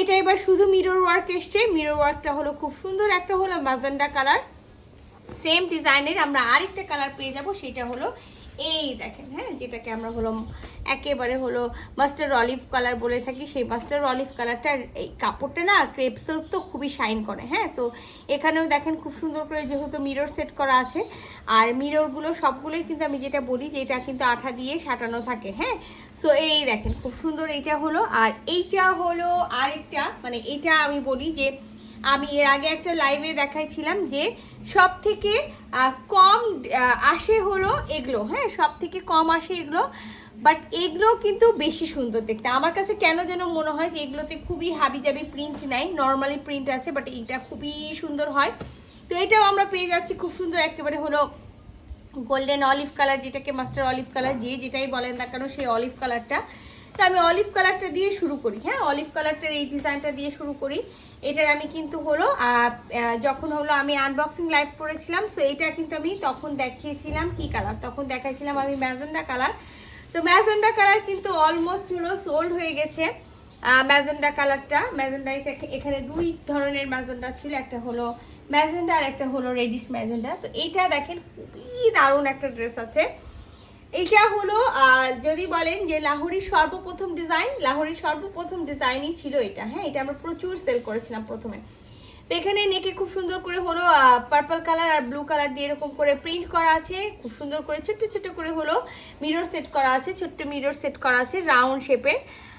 এটা এবার শুধু মিরর ওয়ার্ক এসছে। মিরর ওয়ার্কটা হলো খুব সুন্দর। একটা হলো মাজেন্ডা কালার সেম ডিজাইনের আমরা আরেকটা কালার পেয়ে যাব, সেটা হলো এই দেখেন হ্যাঁ যেটাকে আমরা হলো একেবারে হলো মাস্টার অলিভ কালার বলে থাকি, সেই মাস্টার অলিভ কালারটার এই কাপড়টা না ক্রেপ সিল্ক তো খুবই শাইন করে হ্যাঁ তো এখানেও দেখেন খুব সুন্দর করে যেহেতু মিরর সেট করা আছে, আর মিররগুলো সবগুলোই কিন্তু আমি যেটা বলি যে এটা কিন্তু আঠা দিয়ে সাটানো থাকে হ্যাঁ সো এই দেখেন খুব সুন্দর এইটা হলো, আর এইটা হলো আরেকটা মানে এইটা আমি বলি যে আমি এর আগে একটা লাইভে দেখাইছিলাম যে সব থেকে কম আসে হলো এগুলো। হ্যাঁ সব থেকে কম আসে এগুলো বাট এগুলো কিন্তু বেশি সুন্দর দেখতে। আমার কাছে কেন যেন মনে হয় যে এগুলোতে খুবই হাবি জাবি প্রিন্ট নাই নর্মালি প্রিন্ট আছে বাট এইটা খুবই সুন্দর হয়। তো এটাও আমরা পেয়ে যাচ্ছি খুব সুন্দর, একেবারে হলো গোল্ডেন অলিভ কালার যেটাকে মাস্টার অলিভ কালার যে যেটাই বলেন না কেন, সেই অলিভ কালারটা তো আমি অলিভ কালারটা দিয়ে শুরু করি হ্যাঁ? অলিভ কালারটার এই ডিজাইনটা দিয়ে শুরু করি। এটার আমি কিন্তু হলো যখন হলো আমি আনবক্সিং লাইভ করেছিলাম সো এটা কিন্তু আমি তখন দেখিয়েছিলাম কি কালার তখন দেখাইছিলাম আমি ম্যাজেন্ডা কালার তো ম্যাজেন্ডা কালার কিন্তু অলমোস্ট হলো সোল্ড হয়ে গেছে। ম্যাজেন্ডা কালারটা ম্যাজেন্ডা এখানে দুই ধরনের ম্যাজেন্ডা ছিল, একটা হলো ম্যাজেন্ডা আর একটা হলো রেডিশ ম্যাজেন্ডা। তো এইটা দেখেন, খুবই দারুণ একটা ড্রেস আছে। এটা হলো যদি বলেন যে লাহোরির সর্বপ্রথম ডিজাইন লাহোরির সর্বপ্রথম ডিজাইনই ছিল এটা। হ্যাঁ এটা আমরা প্রচুর সেল করেছিলাম প্রথমে। তো এখানে নেকে খুব সুন্দর করে হলো পার্পল কালার আর ব্লু কালার দিয়ে এরকম করে প্রিন্ট করা আছে। খুব সুন্দর করে ছোট্ট ছোট্ট করে হলো মিরর সেট করা আছে, ছোট্ট মিরর সেট করা আছে রাউন্ড শেপের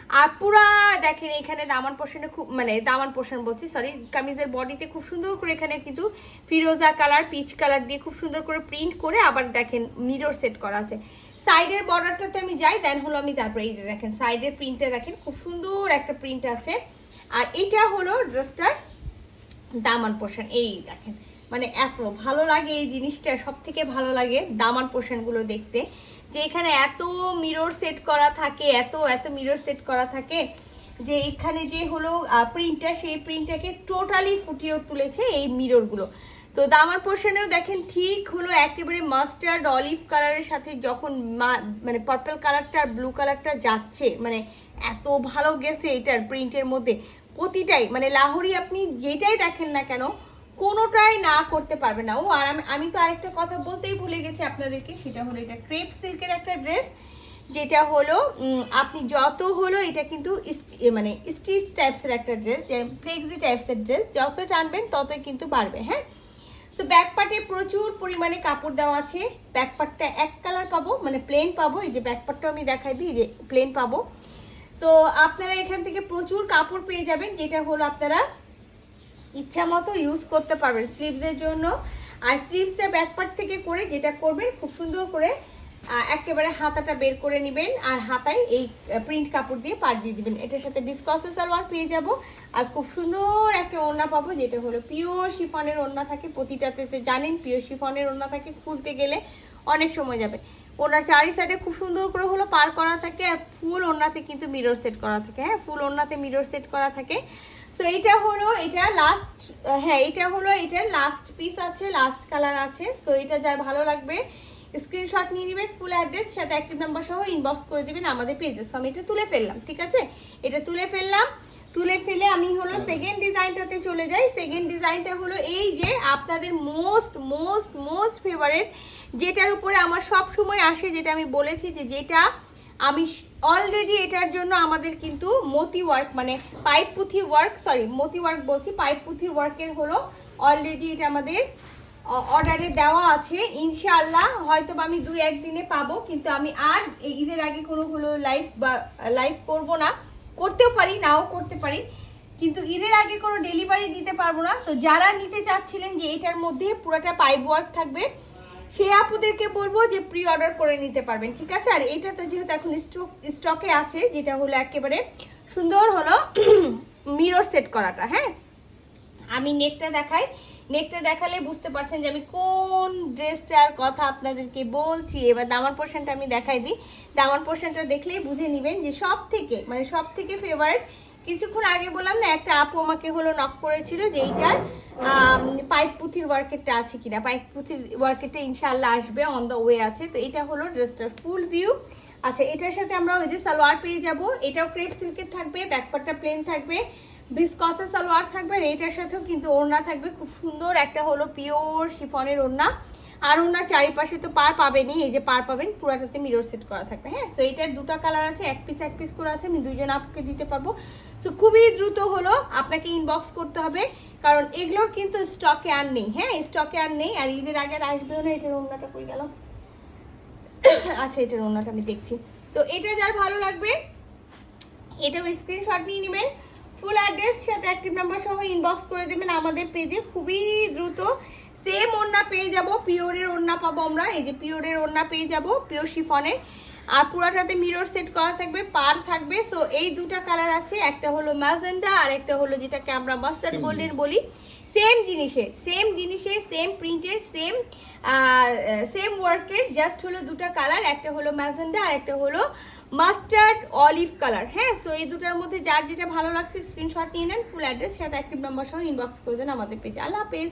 আর পুরা দেখেন এখানে দামান পোর্শনে খুব মানে দামান পোর্শন বলছি সরি কামিজের বডিতে খুব সুন্দর করে এখানে কিন্তু ফিরোজা কালার পিচ কালার দিয়ে খুব সুন্দর করে প্রিন্ট করে আবার দেখেন মিরর সেট করা আছে। সাইডের বর্ডারটাতে আমি যাই দেন হলো আমি তারপরে এই যে দেখেন সাইডের প্রিন্টটা দেখেন খুব সুন্দর একটা প্রিন্ট আছে। আর এটা হলো ড্রেসটার দামান পোর্শন এই দেখেন। মানে এত ভালো লাগে এই জিনিসটা সব থেকে ভালো লাগে দামান পোর্শনগুলো দেখতে। যে এখানে এত মিরর সেট করা থাকে, এত এত মিরর সেট করা থাকে, যে এখানে যে হলো প্রিন্টটা সেই প্রিন্টটাকে টোটালি ফুটিয়ে তুলেছে এই মিররগুলো তো দামার পোর্শনেও দেখেন ঠিক হলো একেবারে মাস্টার্ড অলিভ কালারের সাথে যখন মানে পার্পল কালারটা আর ব্লু কালারটা যাচ্ছে মানে এত ভালো গেছে এটার প্রিন্টের মধ্যে। প্রতিটাই মানে লাহোরি আপনি যেটাই দেখেন না কেন কোনোটাই না করতে পারবে না। ও, আর আমি আমি তো আরেকটা কথা বলতেই ভুলে গেছি আপনাদেরকে, সেটা হলো এটা ক্রেপ সিল্কের একটা ড্রেস যেটা হলো আপনি যত হলো এটা কিন্তু মানে স্টিচ টাইপসের একটা ড্রেস ফ্লেক্সি টাইপসের ড্রেস যত টানবেন ততই কিন্তু বাড়বে হ্যাঁ? তো ব্যাক পার্টে প্রচুর পরিমাণে কাপড় দেওয়া আছে। ব্যাক পার্টটা এক কালার পাবো মানে প্লেন পাবো, এই যে ব্যাক পার্টটা আমি দেখাই দিই যে প্লেন পাবো। তো আপনারা এখান থেকে প্রচুর কাপড় পেয়ে যাবেন, যেটা হলো আপনারা ইচ্ছা মতো ইউজ করতে পারবেন স্লিভসের জন্য। আর স্লিভসটা ব্যাক পার্ট থেকে করে যেটা করবেন, খুব সুন্দর করে একেবারে হাতাটা বের করে নেবেন আর হাতায় এই প্রিন্ট কাপড় দিয়ে পাট দিয়ে দিবেন। এটার সাথে বিসকসে সালোয়ার পেয়ে যাব। আর খুব সুন্দর একটা ওড়না পাবো, যেটা হলো পিওর শিফনের ওড়না থাকে। প্রতিটাতে জানেন পিওর শিফনের ওড়না থাকে খুলতে গেলে অনেক সময় যাবে। ওনার চারি সাইডে খুব সুন্দর করে হলো পার করা থাকে আর ফুল ওড়নাতে কিন্তু মিরর সেট করা থাকে। হ্যাঁ ফুল ওড়নাতে মিরর সেট করা থাকে। তো এটা হলো এটা লাস্ট হ্যাঁ এটা হলো এটার লাস্ট পিস আছে লাস্ট কালার আছে। তো এটা যার ভালো লাগবে স্ক্রিনশট নিয়ে নেবেন ফুল অ্যাড্রেস সাথে অ্যাক্টিভ নাম্বার সহ ইনবক্স করে দিবেন আমাদের পেজে সো আমি এটা তুলে ফেললাম, ঠিক আছে? এটা তুলে ফেললাম, তুলে ফেলে আমি হলো সেকেন্ড ডিজাইনটাতে চলে যাই। সেকেন্ড ডিজাইনটা হলো এই যে, আপনাদের মোস্ট মোস্ট মোস্ট ফেভারেট যেটার উপরে আমার সব সময় আসে, যেটা আমি বলেছি যে যেটা আমি অলরেডি এটার জন্য আমাদের কিন্তু মতি ওয়ার্ক মানে পাইপ পুঁথি ওয়ার্ক সরি মতি ওয়ার্ক বলছি পাইপ পুঁথির ওয়ার্কের হলো অলরেডি এটা আমাদের অর্ডারে দেওয়া আছে। ইনশাআল্লাহ হয়তো আমি দুই একদিনে পাবো, কিন্তু আমি আর ঈদের আগে কোনো হলো লাইভ বা লাইভ করব না। করতেও পারি, নাও করতে পারি। কিন্তু ঈদের আগে কোনো ডেলিভারি দিতে পারব না। তো যারা নিতে চাচ্ছিলেন যে এটার মধ্যে পুরোটা পাইপ ওয়ার্ক থাকবে সেই আপুদেরকে বলব যে প্রি অর্ডার করে নিতে পারবেন, ঠিক আছে? আর এটা তো যেহেতু এখন স্টক স্টকে আছে, যেটা হলো একেবারে সুন্দর হলো মিরর সেট করাটা হ্যাঁ? আমি নেকটা দেখাই। নেকটা দেখালে বুঝতে পারছেন যে আমি কোন ড্রেসটার কথা আপনাদেরকে বলছি। এবার দামার পোর্শনটা আমি দেখাই দিই। দামার পোর্শনটা দেখলেই বুঝে নেবেন যে সব থেকে মানে সব থেকে ফেভারিট কিছুক্ষণ আগে বললাম না, একটা আপু আমাকে হলো নক করেছিল যে এইটার পাইপ পুঁথির ওয়ার্কেটটা আছে কিনা। পাইপ পুঁথির ওয়ার্কেটটা ইনশাল্লাহ আসবে অন দ্য ওয়ে আছে। তো এটা হলো ড্রেসটার ফুল ভিউ আচ্ছা এটার সাথে আমরা ওই যে সালোয়ার পেয়ে যাব। এটাও ক্রেপ সিল্কের থাকবে ব্যাকপারটা প্লেন থাকবে। ভিসকসে সালোয়ার থাকবে, আর এটার সাথেও কিন্তু ওড়না থাকবে। খুব সুন্দর একটা হলো পিওর শিফনের ওড়না। আর ওনার চারিপাশে তো পার পাবেনই, এই যে পার পাবেন, পুরাটাতে মিরর সেট করা থাকবে। হ্যাঁ সো এটার দুটো কালার আছে, এক পিস এক পিস করে আছে, আমি দুইজন আপুকে দিতে পারব। সো খুবই দ্রুত হলো, আপনাকে ইনবক্স করতে হবে, কারণ এগুলোর কিন্তু স্টকে আর নেই। হ্যাঁ স্টকে আর নেই, আর ঈদের আগে আসবেও না, এটার ওড়নাটা কই গেল? আচ্ছা এটার ওড়নাটা আমি দেখছি। তো এটা যার ভালো লাগবে এটা স্ক্রিনশট নিয়ে নেবেন ফুল অ্যাড্রেস সাথে অ্যাক্টিভ নাম্বার সহ ইনবক্স করে দেবেন আমাদের পেজে খুবই দ্রুত সেম ওড়না পেয়ে যাব পিওরের ওড়না পাবো আমরা। এই যে পিওরের ওড়না পেয়ে যাব পিওর শিফনের। আর পুরাটাতে মিরর সেট করা থাকবে পার থাকবে। সো এই দুটা কালার আছে একটা হলো ম্যাজেন্ডা আর একটা হলো যেটাকে আমরা মাস্টার্ড গোল্ডেন বলি। সেম জিনিসের সেম জিনিসের সেম প্রিন্টের সেম সেম ওয়ার্কের জাস্ট হলো দুটা কালার একটা হলো ম্যাজেন্ডা আর একটা হলো মাস্টার্ড অলিভ কালার হ্যাঁ সো এই দুটার মধ্যে যার যেটা ভালো লাগছে স্ক্রিনশট নিয়ে নেন ফুল অ্যাড্রেস সাথে অ্যাক্টিভ নাম্বার সহ ইনবক্স করে দেন আমাদের পেজে আল্লাহ হাফেজ।